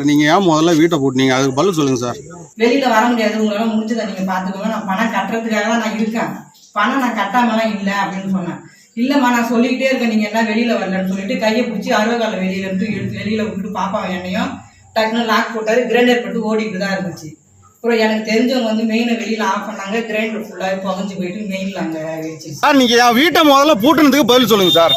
Sir நீங்க ஏன் முதல்ல வீட்டை பூட்டினீங்க? அதுக்கு பதில் சொல்லுங்க சார். வெளியில வர முடியாது உங்களால முடிஞ்சதை நீங்க பாத்துக்கோங்க நான் பணம் கட்டுறதுக்காக தான் நான் இருக்கேன். பணம் நான் கட்டாமலாம் இல்லை அப்படின்னு சொன்னேன். இல்லம்மா நான் சொல்லிக்கிட்டே இருக்கேன் நீங்க என்ன வெளியில வரலன்னு சொல்லிட்டு கையை பிடிச்சி அறுவகால வெளியில இருந்து எடுத்து வெளியில விட்டுட்டு பாப்பா என்னையும் டக்குன்னு லாக் போட்டாரு. கிரைண்டர் போட்டு ஓடிட்டு தான் இருந்துச்சு. அப்புறம் எனக்கு தெரிஞ்சவங்க வந்து மெயினை வெளியில ஆஃப் பண்ணாங்க. கிரைண்டர் ஃபுல்லாக புகஞ்சு போயிட்டு மெயின்ல அங்கே சார் நீங்க என் வீட்டை முதல்ல பூட்டினதுக்கு பதில் சொல்லுங்க சார்.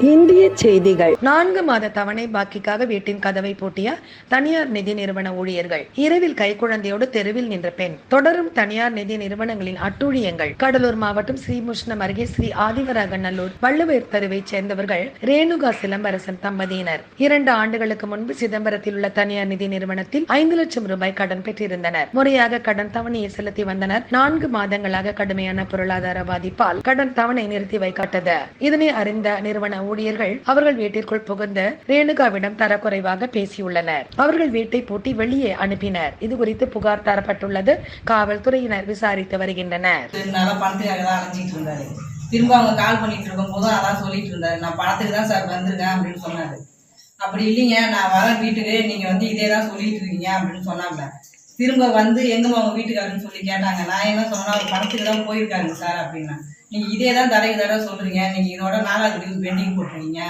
இந்திய செய்திகள். நான்கு மாத தவணை பாக்கிக்காக வீட்டின் கதவை பூட்டிய தனியார் நிதி நிறுவன ஊழியர்கள். இரவில் கைக்குழந்தையோடு தெருவில் நின்ற பெண். தொடரும் தனியார் நிதி நிறுவனங்களின் அட்டூழியங்கள். கடலூர் மாவட்டம் ஸ்ரீமுஷ்ணம் அருகே ஸ்ரீ ஆதிவராகநல்லூர் வள்ளுவர் தெருவை சேர்ந்தவர்கள் ரேணுகா சிலம்பரசன் தம்பதியினர். இரண்டு ஆண்டுகளுக்கு முன்பு சிதம்பரத்தில் உள்ள தனியார் நிதி நிறுவனத்தில் ஐந்து லட்சம் ரூபாய் கடன் பெற்றிருந்தனர். முறையாக கடன் தவணையை செலுத்தி வந்தனர். நான்கு மாதங்களாக கடுமையான பொருளாதார பாதிப்பால் கடன் தவணை நிறுத்தி வைக்கப்பட்டது. இதனை அறிந்த நிறுவன ஊழியர்கள் அவர்கள் வீட்டிற்குள் புகுந்து ரேணுகாவிடம் தரக்குறைவாக பேசியுள்ளனர். அவர்கள் வீட்டை பூட்டி வெளியே அனுப்பினர். இது குறித்து புகார் தரப்பட்டுள்ளது. காவல்துறையினர் விசாரித்து வருகின்றனர். திரும்ப அவங்க கால் பண்ணிட்டு இருக்கும் போதும் அதான் சொல்லிட்டு இருந்தாரு. நான் பணத்துக்கு தான் சார் வந்திருக்கேன் அப்படின்னு சொன்னாரு. அப்படி இல்லைங்க நான் வர வீட்டுக்கு நீங்க வந்து இதே தான் சொல்லிட்டு இருக்கீங்க அப்படின்னு சொன்னாங்க. திரும்ப வந்து எங்கம்மா அவங்க வீட்டுக்காரன்னு சொல்லி கேட்டாங்க. நான் என்ன சொன்னா அவர் பணத்துக்கு தான் போயிருக்காங்க சார் அப்படின்னா. நீங்க இதே தான் தடவை தடவை சொல்றீங்க. நீங்க இதோட நாலாவது டியூ பெண்டிங் போட்டுருக்கீங்க.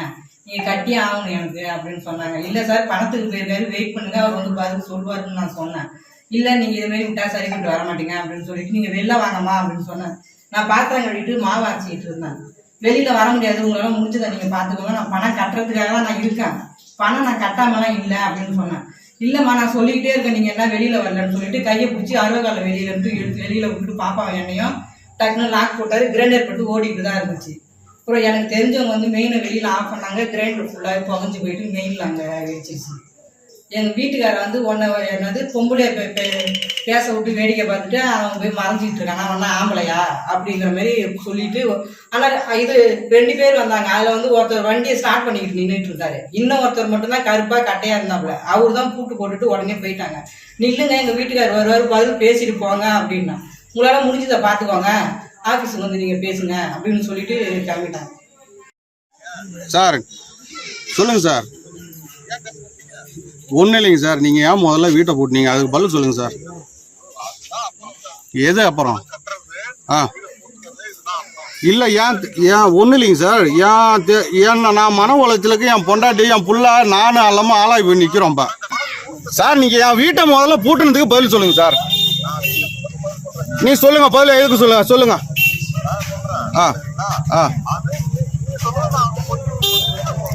நீங்க கட்டியே ஆகணும் எனக்கு அப்படின்னு சொன்னாங்க. இல்ல சார் பணத்துக்கு போயிருக்காரு. வெயிட் பண்ணுங்க. அவர் வந்து பதில் சொல்லுவாருன்னு நான் சொன்னேன். இல்ல நீங்க இது மாதிரி விட்டா சரி கொண்டு வர மாட்டீங்க அப்படின்னு சொல்லிட்டு நீங்க வெளில வாங்கம்மா அப்படின்னு சொன்னேன். நான் பாத்திரம் கழுவிட்டு மாவு அரைச்சிட்டு இருந்தேன். வெளியில வர முடியாது. உங்களால முடிஞ்சதை நீங்க பாத்துக்கோங்க. நான் பணம் கட்டுறதுக்காக தான் நான் இருக்கேன். பணம் நான் கட்டாமலாம் இல்லை அப்படின்னு சொன்னேன். இல்லம்மா நான் சொல்லிக்கிட்டே இருக்கேன். நீங்க என்ன வெளியில வரலன்னு சொல்லிட்டு கையை பிடிச்சி அறுவகால வெளியில இருந்து வெளியில விட்டுட்டு பாப்பா என்னையும் டக்குன்னு லாக் போட்டாரு. கிரைண்டர் போட்டு ஓடிட்டு தான் இருந்துச்சு. அப்புறம் எனக்கு தெரிஞ்சவங்க வந்து மெயினை வெளியில ஆஃப் பண்ணாங்க. கிரைண்டர் ஃபுல்லாக புகஞ்சு போயிட்டு மெயினில் அங்கே வச்சிருச்சு. எங்க வீட்டுக்காரர் வந்து உன்னை என்னது பொம்பளை பேச விட்டு வேடிக்கை பார்த்துட்டு அவன் போய் மறைஞ்சிட்டு இருக்கான். நான் ஆம்பளையா? அப்படிங்கிற மாதிரி சொல்லிட்டு ஆனா இது ரெண்டு பேர் வந்தாங்க. அதுல வந்து ஒருத்தர் வண்டியை ஸ்டார்ட் பண்ணிக்கிட்டு நின்றுட்டு இருந்தாரு. இன்னும் ஒருத்தர் மட்டும்தான் கருப்பா கட்டையா இருந்தாப்புல. அவரு தான் கூட்டு போட்டுட்டு உடனே போயிட்டாங்க. நில்லுங்க எங்க வீட்டுக்கார் வருவார் பதில் பேசிட்டு போங்க அப்படின்னா. உங்களால முடிஞ்சதை பார்த்துக்கோங்க. ஆஃபீஸுக்கு வந்து நீங்க பேசுங்க அப்படின்னு சொல்லிட்டு கிளம்பிட்டாங்க. சார் சொல்லுங்க சார். ஒன்றும் இல்லைங்க சார். நீங்கள் ஏன் முதல்ல வீட்டை போட்டினீங்க? அதுக்கு பதில் சொல்லுங்கள் சார். எது அப்புறம்? ஆ. இல்லை ஏன் ஏன் ஒன்றும் இல்லைங்க சார். ஏன் ஏன் நான் மன உளைச்சலுக்கு என் பொண்டாட்டி என் புள்ள நானும் எல்லாமே ஆளாகி போய் நிற்கிறோம்ப்பா சார் நீங்கள் என் வீட்டை முதல்ல பூட்டினதுக்கு பதில் சொல்லுங்கள் சார். நீ சொல்லுங்கள் பதில் எதுக்கு சொல்லுங்கள் சொல்லுங்கள் ஆ ஆ.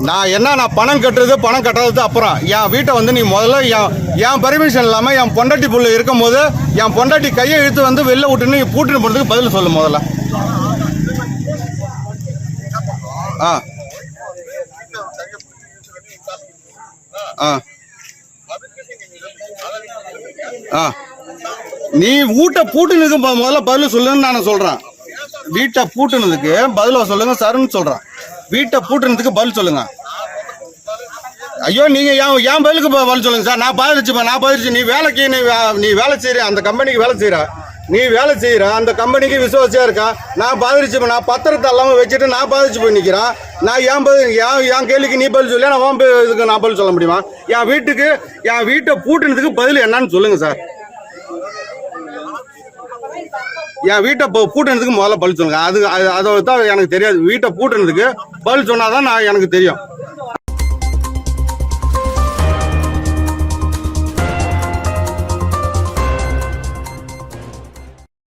நான் என்ன நான் பணம் கட்டுறது பணம் கட்டுறது அப்புறம் என் வீட்டை வந்து நீ முதல்ல என் என் பர்மிஷன் இல்லாமல் என் பொண்டாட்டி புள்ள இருக்கும்போது என் பொண்டாட்டி கையை இழுத்து வந்து வெளில விட்டு நீ பூட்டிட்டு போகிறதுக்கு பதில் சொல்லு முதல்ல. ஆ. ஆ. ஆ. நீ வீட்டை பூட்டினதுக்கு முதல்ல பதில் சொல்லுன்னு நான் சொல்கிறேன் வீட்டை பூட்டினதுக்கு பதில சொல்லுங்க சார்னு சொல்கிறேன் வீட்டை பூட்டுறதுக்கு பதில் சொல்லுங்க. ஐயோ நீங்க ஏன் என் பதிலுக்கு பதில் சொல்லுங்க சார்? நான் பதிலிச்சுப்பா நான் பதிலிச்சு நீ வேலைக்கு நீ வே- நீ வேலை செய்யற அந்த கம்பெனிக்கு வேலை செய்யற நீ வேலை செய்யற அந்த கம்பெனிக்கு விசுவாசியா இருக்கா? நான் பதிலிச்சு நான் பத்திரத்தை எல்லாமே வச்சுட்டு நான் பதிலிச்சு போய் நிற்கிறேன் நான் ஏன் பதில் என் என் கேள்விக்கு நீ பதில் சொல்லி நான் இதுக்கு நான் பதில் சொல்ல முடியுமா? என் வீட்டுக்கு என் வீட்டை பூட்டினதுக்கு பதில் என்னன்னு சொல்லுங்க சார். என் வீட்டை இப்போ பூட்டினதுக்கு முதல்ல பதில் சொல்லுங்க. அது அது- அதை தான் எனக்கு தெரியாது. வீட்டை பூட்டினதுக்கு பதில் சொன்னாதான் நான் எனக்கு தெரியும்.